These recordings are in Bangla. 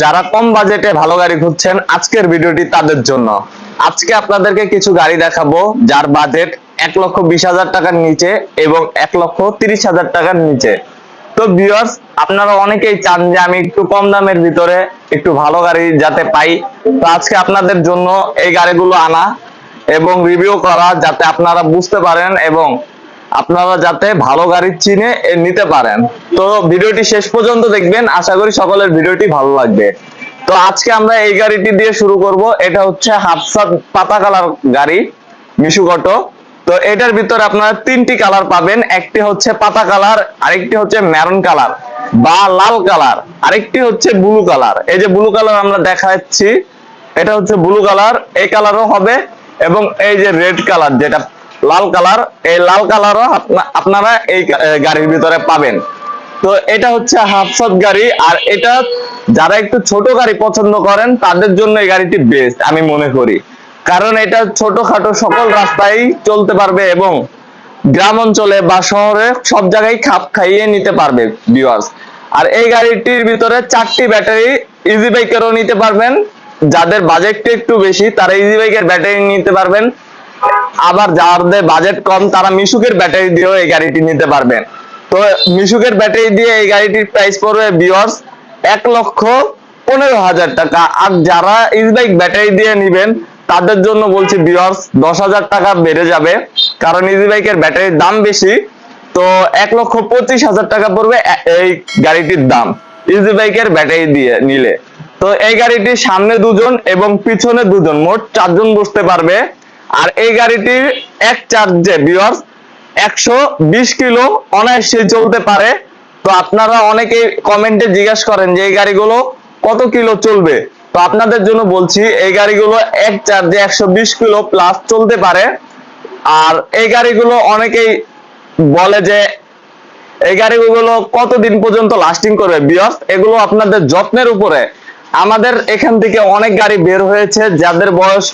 যারা কম বাজেটে ভালো গাড়ি খুঁজছেন, আজকের ভিডিওটি তাদের জন্য। আজকে আপনাদেরকে কিছু গাড়ি দেখাবো, যার বাজেট এক লক্ষ বিশ হাজার টাকার নিচে এবং এক লক্ষ তিরিশ হাজার টাকার নিচে। তো ভিউয়ার্স আপনারা অনেকেই চান যে আমি একটু কম দামের ভিতরে একটু ভালো গাড়ি যাতে পাই। তো আজকে আপনাদের জন্য এই গাড়িগুলো আনা এবং রিভিউ করা যাতে আপনারা বুঝতে পারেন এবং আপনারা যাতে ভালো গাড়ি চিনে নিতে পারেন। তো ভিডিওটি শেষ পর্যন্ত দেখবেন। আশা করি সকলের ভিডিওটি ভালো লাগবে। তো আজকে আমরা এই গাড়িটি দিয়ে শুরু করব। এটা হচ্ছে হাফসাদ পাতা কালার গাড়ি মিশুগটো তো এটার ভিতরে আপনারা তিনটি কালার পাবেন। একটি হচ্ছে পাতা কালার, আরেকটি হচ্ছে মেরুন কালার বা লাল কালার। আরেকটি হচ্ছে ব্লু কালার। এই যে ব্লু কালার আমরা দেখাচ্ছি, এটা হচ্ছে ব্লু কালার। এই কালারও হবে এবং এই যে রেড কালার যেটা লাল কালার, এই লাল কালারও আপনারা এই গাড়ির ভিতরে পাবেন। তো এটা হচ্ছে হাফসাদ গাড়ি, আর এটা যারা একটু ছোট গাড়ি পছন্দ করেন, তাদের জন্য এই গাড়িটি বেস্ট আমি মনে করি। কারণ এটা ছোটখাটো সকল রাস্তায় চলতে পারবে এবং গ্রাম অঞ্চলে বা শহরে সব জায়গায় খাপ খাইয়ে নিতে পারবে ভিউয়ার্স আর এই গাড়িটির ভিতরে চারটি ব্যাটারি ইজি বাইকেরও নিতে পারবেন। যাদের বাজেটটা একটু বেশি, তারা ইজি বাইকের ব্যাটারি নিতে পারবেন। আবার যাদের বাজেট কম, তারা মিশুকের ব্যাটারি দিয়েও এই গাড়িটি নিতে পারবেন তো মিশুকের ব্যাটারি দিয়ে এই গাড়িটির প্রাইস পড়বে বিয়ার্স এক লক্ষ পনেরো হাজার টাকা। আর যারা ইজবাইক ব্যাটারি দিয়ে নিবেন, তাদের জন্য বলছি বিয়ার্স দশ হাজার টাকা বেড়ে যাবে। কারণ ইজি বাইকের ব্যাটারির দাম বেশি, তো এক লক্ষ পঁচিশ হাজার টাকা পড়বে এই গাড়িটির দাম ইজি বাইকের ব্যাটারি দিয়ে নিলে। তো এই গাড়িটির সামনে দুজন এবং পিছনে দুজন, মোট চারজন বসতে পারবে। আর এই গাড়িটির এক চার্জে বিয়ার্স একশো বিশ কিলো অনায়াসে চলতে পারে। তো আপনারা অনেকে কমেন্টে জিজ্ঞাসা করেন যে এই গাড়িগুলো কত কিলো চলবে? তো আপনাদের জন্য বলছি, এই গাড়িগুলো এক চার্জে একশো বিশ কিলো প্লাস চলতে পারে। আর এই গাড়িগুলো অনেকেই বলে যে এই গাড়িগুলো কতদিন পর্যন্ত লাস্টিং করবে? বিয়স এগুলো আপনাদের যত্নের উপরে। আমাদের এখান থেকে অনেক গাড়ি বের হয়েছে, যাদের বয়স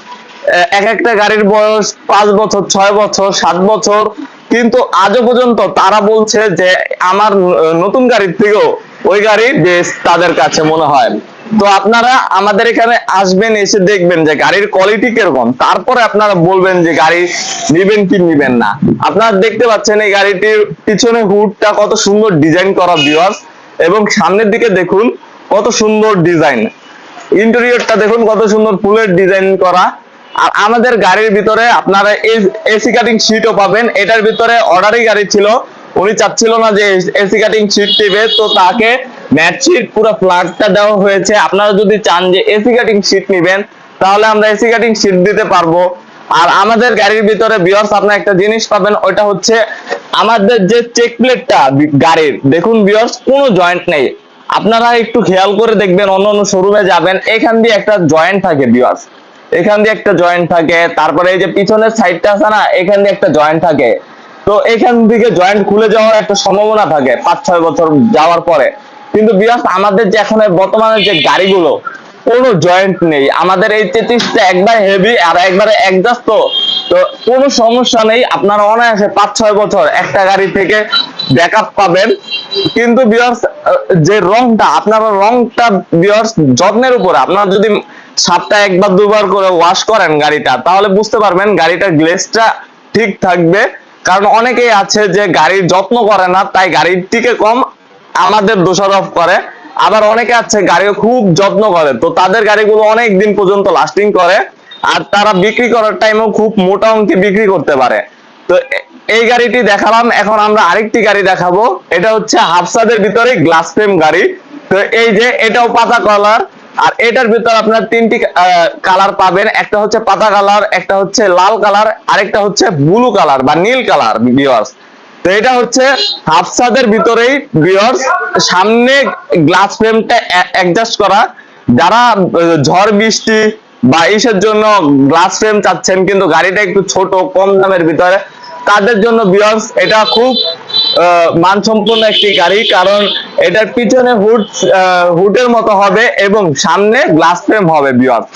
এক একটা গাড়ির বয়স পাঁচ বছর, ছয় বছর, সাত বছর। কিন্তু আজও পর্যন্ত তারা বলছে যে, আমার নতুন গাড়ির থেকেও ওই গাড়ি বেশ তাদের কাছে মনে হয়। তো আপনারা আমাদের এখানে আসবেন, এসে দেখবেন যে গাড়ির কোয়ালিটি কীরকম। তারপরে আপনারা বলবেন যে গাড়ি নিবেন কি নিবেন না। আপনারা দেখতে পাচ্ছেন এই গাড়িটির পিছনে হুডটা কত সুন্দর ডিজাইন করা ভিউয়ার্স এবং সামনের দিকে দেখুন কত সুন্দর ডিজাইন ইন্টেরিয়রটা দেখুন কত সুন্দর ফুলের ডিজাইন করা। আমাদের গাড়ির ভিতরে আপনারা এসি কাটিং সিটও পাবেন। এটার ভিতরে অর্ডারই গাড়ি ছিল। উনি চাচ্ছিল না যে এসি কাটিং সিট টিবে তো তাকে ম্যাট সিট পুরো ফ্ল্যাটটা দেওয়া হয়েছে। আপনারা যদি চান যে এসি কাটিং সিট নিবেন, তাহলে আমরা এসি কাটিং সিট দিতে পারব। আর আমাদের গাড়ির ভিতরে বিয়ার্স আপনার একটা জিনিস পাবেন, ওইটা হচ্ছে আমাদের যে চেক প্লেটটা গাড়ির। দেখুন বিয়ার্স কোনো জয়েন্ট নেই। আপনারা একটু খেয়াল করে দেখবেন, অন্য অন্য শোরুমে যাবেন, এখান দিয়ে একটা জয়েন্ট থাকে বিয়ার্স এখান দিয়ে একটা জয়েন্ট থাকে, তারপরে এই যে পিছনের সাইডটা আছে না, এখান দিয়ে একটা জয়েন্ট থাকে। তো এখান থেকে জয়েন্ট খুলে যাওয়ার একটা সম্ভাবনা থাকে পাঁচ, ছয় বছর যাওয়ার পরে। কিন্তু বিয়াস আমাদের যে এখন বর্তমানে যে গাড়িগুলো, কোনো জয়েন্ট নেই। আমাদের এই তেত্রিশটা একবার হেভি আর একবারে একজাস্ট তো। তো কোনো সমস্যা নেই, আপনারা অনায়াসে পাঁচ, ছয় বছর একটা গাড়ি থেকে ব্যাকআপ পাবেন। কিন্তু বিয়ার্স যে রংটা, আপনারা রংটা বিয়ার্স যত্নের উপরে, আপনারা যদি সপ্তাহে একবার দুবার করে ওয়াশ করেন গাড়িটা, তাহলে বুঝতে পারবেন গাড়িটার গ্লেসটা ঠিক থাকবে। কারণ অনেকেই আছে যে গাড়ির যত্ন করে না, তাই গাড়ির থেকে কম আমাদের দোষারোপ করে। আবার অনেকে আছে গাড়িও খুব যত্ন করে, তো তাদের গাড়িগুলো অনেক দিন পর্যন্ত লাস্টিং করে, আর তারা বিক্রি করার টাইমেও খুব মোটা অঙ্কে বিক্রি করতে পারে। তো এই গাড়িটি দেখালাম, এখন আমরা আরেকটি গাড়ি দেখাবো। এটা হচ্ছে হাফসাদের ভিতরে গ্লাস ফ্রেম গাড়ি। তো এই যে এটাও পাতা কালার আর এটার ভিতর আপনার তিনটি কালার পাবেন। একটা হচ্ছে পাতা কালার একটা হচ্ছে লাল কালার আরেকটা হচ্ছে ব্লু কালার বা নীল কালার ভিউয়ার্স তো এটা হচ্ছে হাফসাদের ভিতরেই ভিউয়ার্স সামনে গ্লাস ফ্রেমটা অ্যাডজাস্ট করা। যারা ঝড়, বৃষ্টি বা ইসের জন্য গ্লাস ফ্রেম চাচ্ছেন, কিন্তু গাড়িটা একটু ছোট, কম দামের ভিতরে, তাদের জন্য বিয়ার্স এটা খুব মানসম্পন্ন একটি গাড়ি, কারণ এটার পিছনে হুড হুডের মতো হবে এবং সামনে গ্লাস ফ্রেম হবে বিয়ার্স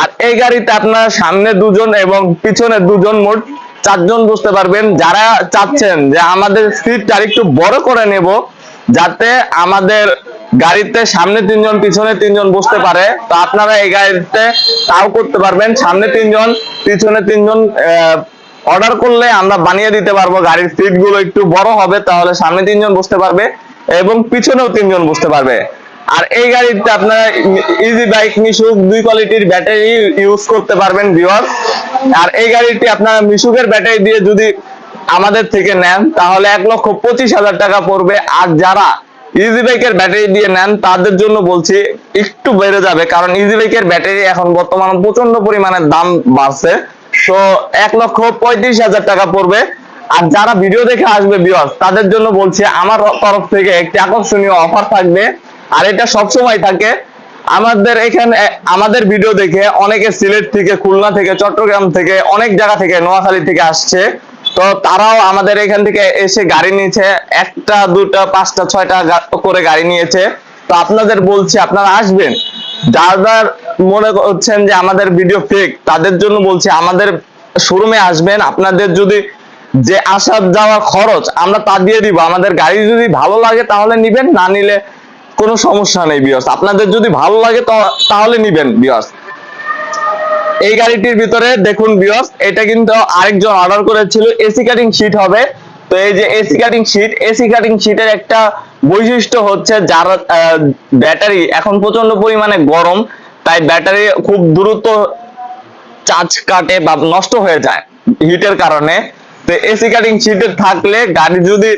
আর এই গাড়িতে আপনার সামনে দুজন এবং পিছনে দুজন মোট চারজন বুঝতে পারবেন। যারা চাচ্ছেন যে আমাদের সিটটা একটু বড় করে নেব, যাতে আমাদের গাড়িতে সামনে তিনজন, পিছনে তিনজন বসতে পারে, তো আপনারা এই গাড়িতে তাও করতে পারবেন। সামনে তিনজন, পিছনে তিনজন অর্ডার করলে আমরা বানিয়ে দিতে পারব, গাড়ির সিটগুলো একটু বড় হবে, তাহলে সামনে তিনজন বসতে পারবে এবং পিছনেও তিনজন বসতে পারবে। আর এই গাড়িতে আপনারা ইজি বাইক মিশুক, দুই কোয়ালিটির ব্যাটারি ইউজ করতে পারবেন ভিউয়ার আর এই গাড়িটি আপনারা মিশুকের ব্যাটারি দিয়ে যদি আমাদের থেকে নেন, তাহলে এক লক্ষ পঁচিশ হাজার টাকা পড়বে। আর যারা ইজি বাইকের ব্যাটারি দিয়ে নেন, তাদের জন্য বলছি, একটু বেড়ে যাবে, কারণ ইজি বাইকের ব্যাটারি এখন বর্তমানে প্রচণ্ড পরিমাণে দাম বাড়ছে। তো এক লক্ষ পঁয়ত্রিশ হাজার টাকা পড়বে। আর যারা ভিডিও দেখে আসবে তাদের জন্য বলছি, আমার তরফ থেকে একটি আকর্ষণীয় অফার থাকবে। আর এটা সবসময় থাকে। আমাদের এখানে, আমাদের ভিডিও দেখে অনেকে সিলেট থেকে, খুলনা থেকে, চট্টগ্রাম থেকে, অনেক জায়গা থেকে নোয়াখালী থেকে আসছে। তো তারাও আমাদের এখান থেকে এসে গাড়ি নিয়েছে। একটা, দুটা, পাঁচটা, ছয়টা করে গাড়ি নিয়েছে। তো আপনাদের বলছি, আপনারা আসবেন। যারা মনে করছেন যে আমাদের ভিডিও ফেক তাদের জন্য বলছি, আমাদের শোরুমে আসবেন, আপনাদের যদি যে আসা যাওয়ার খরচ, আমরা তা দিয়ে দিব। আমাদের গাড়ি যদি ভালো লাগে তাহলে নিবেন, না নিলে কোনো সমস্যা নেই বিয়স আপনাদের যদি ভালো লাগে তাহলে নিবেন বিয়স এই গাড়িটির ভিতরে দেখুন বিয়স এটা কিন্তু আরেকজন অর্ডার করেছিল এসি কাটিং শীট হবে। তো এই যে AC cutting sheet AC cutting শীটের একটা বৈশিষ্ট্য হচ্ছে যার ব্যাটারি এখন প্রচণ্ড পরিমাণে গরম। তাই ব্যাটারি খুব দ্রুত চার্জ কাটে বা নষ্ট হয়ে যায় হিটের কারণে। তো এসি কাটিং শীটের থাকলে গাড়ি যদি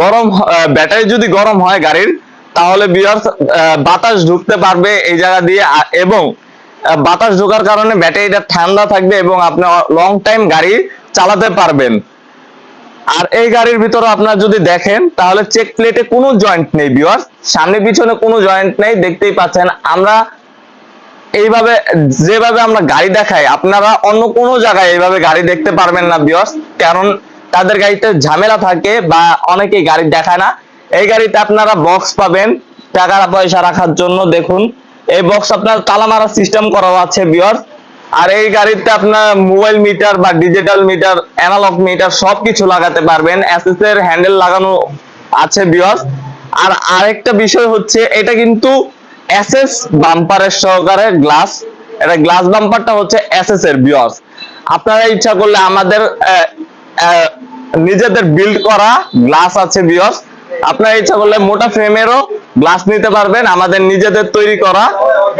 গরম ব্যাটারি যদি গরম হয় গাড়ির, তাহলে বিয়ার্স বাতাস ঢুকতে পারবে এই জায়গা দিয়ে। এবং বাতাস ঢোকার কারণে ব্যাটারিটা ঠান্ডা থাকবে এবং আপনি লং টাইম গাড়ি চালাতে পারবেন। আর এই গাড়ির ভিতরে আপনারা যদি দেখেন, তাহলে চেক প্লেটে কোনো জয়েন্ট নেই বিয়ার্স সামনে পিছনে কোনো জয়েন্ট নেই, দেখতেই পাচ্ছেন। আমরা এইভাবে, যেভাবে আমরা গাড়ি দেখাই, আপনারা অন্য কোনো জায়গায় এইভাবে গাড়ি দেখতে পারবেন না বিয়স কারণ তাদের গাড়িতে ঝামেলা থাকে বা অনেকেই গাড়ি দেখায় না। এই গাড়িতে আপনারা বক্স পাবেন টাকা পয়সা রাখার জন্য দেখুন। এই বক্স আপনার তালা মারার সিস্টেম করা আছে বিয়স আর এই গাড়িতে আপনার মোবাইল মিটার বা ডিজিটাল মিটার অ্যানালগ মিটার সবকিছু লাগাতে পারবেন। এসএস এর হ্যান্ডেল লাগানো আছে বিয়স আর আরেকটা বিষয় হচ্ছে, এটা কিন্তু এসএস বাম্পারের সহকারে গ্লাস। এটা গ্লাস বাম্পারটা হচ্ছে এসএস এর বিয়স আপনারা ইচ্ছা করলে আমাদের নিজেদের বিল্ড করা গ্লাস আছে বিয়স আপনারা ইচ্ছা করলে মোটা ফ্রেমেরও গ্লাস নিতে পারবেন, আমাদের নিজেদের তৈরি করা।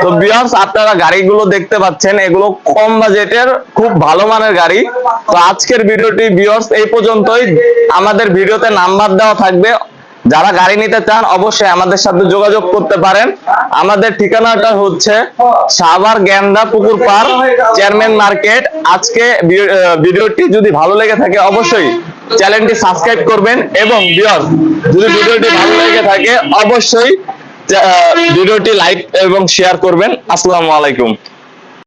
তো বিয়স আপনারা গাড়িগুলো দেখতে পাচ্ছেন, এগুলো কম বাজেটের, খুব ভালো মানের গাড়ি। তো আজকের ভিডিওটি বিয়স এই পর্যন্তই। আমাদের ভিডিওতে নাম্বার দেওয়া থাকবে। যারা গাড়ি নিতে চান, অবশ্যই আমাদের সাথে যোগাযোগ করতে পারেন। আমাদের ঠিকানাটা হচ্ছে সাভার গ্যান্ডা পুকুর পার, চেয়ারম্যান মার্কেট। আজকে ভিডিওটি যদি ভালো লেগে থাকে, অবশ্যই চ্যানেলটি সাবস্ক্রাইব করবেন এবং বিয়র যদি ভিডিওটি ভালো লেগে থাকে, অবশ্যই ভিডিওটি লাইক এবং শেয়ার করবেন। আসসালামু আলাইকুম।